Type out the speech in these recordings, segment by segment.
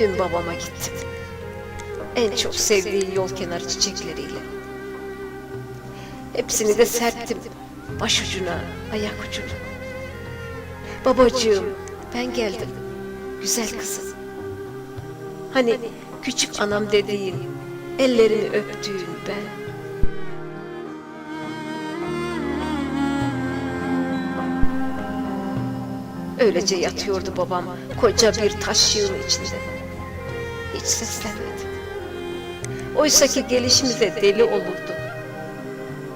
Dün babama gittim. En çok sevdiği yol kenarı çiçekleriyle. Hepsini de serptim. Başucuna, ayak ucuna. Babacığım, ben geldim. Güzel kızım. Hani küçük anam dediğin, ellerini öptüğün ben. Öylece yatıyordu babam koca bir taş yığın içinde. Hiç seslenmedi. Oysa ki gelişimize deli olurdu.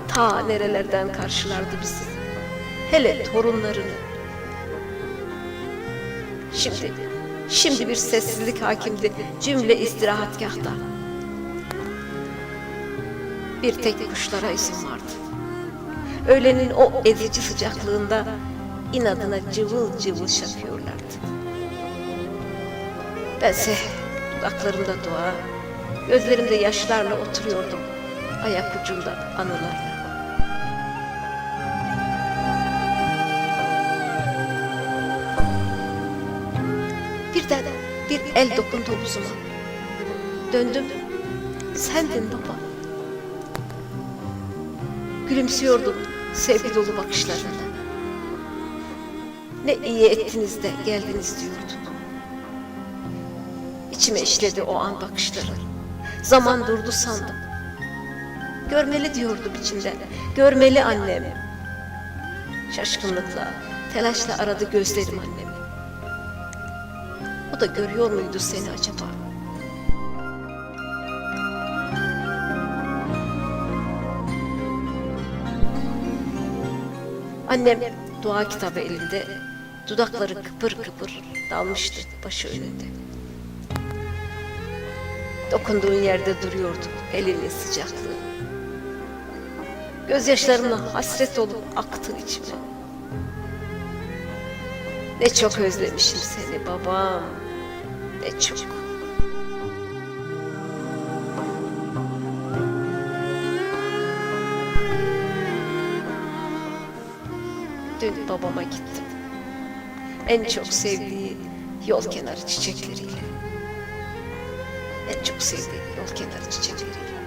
Ta nerelerden karşılardı bizi. Hele torunlarını. Şimdi, şimdi bir sessizlik hakimdi cümle istirahatgahta. Bir tek kuşlara izin vardı. Öğlenin o ezici sıcaklığında inadına cıvıl cıvıl şakıyorlardı. Bense dudaklarımda dua, gözlerimde yaşlarla oturuyordum. Ayak ucunda anılarla. Birden bir el dokundu omzuma. Döndüm. Sendin baba. Gülümsüyordun sevgi dolu bakışlarında. Ne iyi ettiniz de geldiniz diyordun. İçime işledi o an bakışları. Zaman durdu sandım. Görmeli diyordum içimden. Görmeli annem. Şaşkınlıkla, telaşla aradı gözlerim annemi. O da görüyor muydu seni acaba? Annem dua kitabı elinde, dudakları kıpır kıpır dalmıştı başı önünde. Dokunduğun yerde duruyordu elinin sıcaklığı. Gözyaşlarımla hasret olup aktı içime. Ne çok özlemişim seni babam. Ne çok. Dün babama gittim. En çok sevdiği yol kenarı çiçekleriyle. En çok sevdiği yol kenarı çiçekleriyle.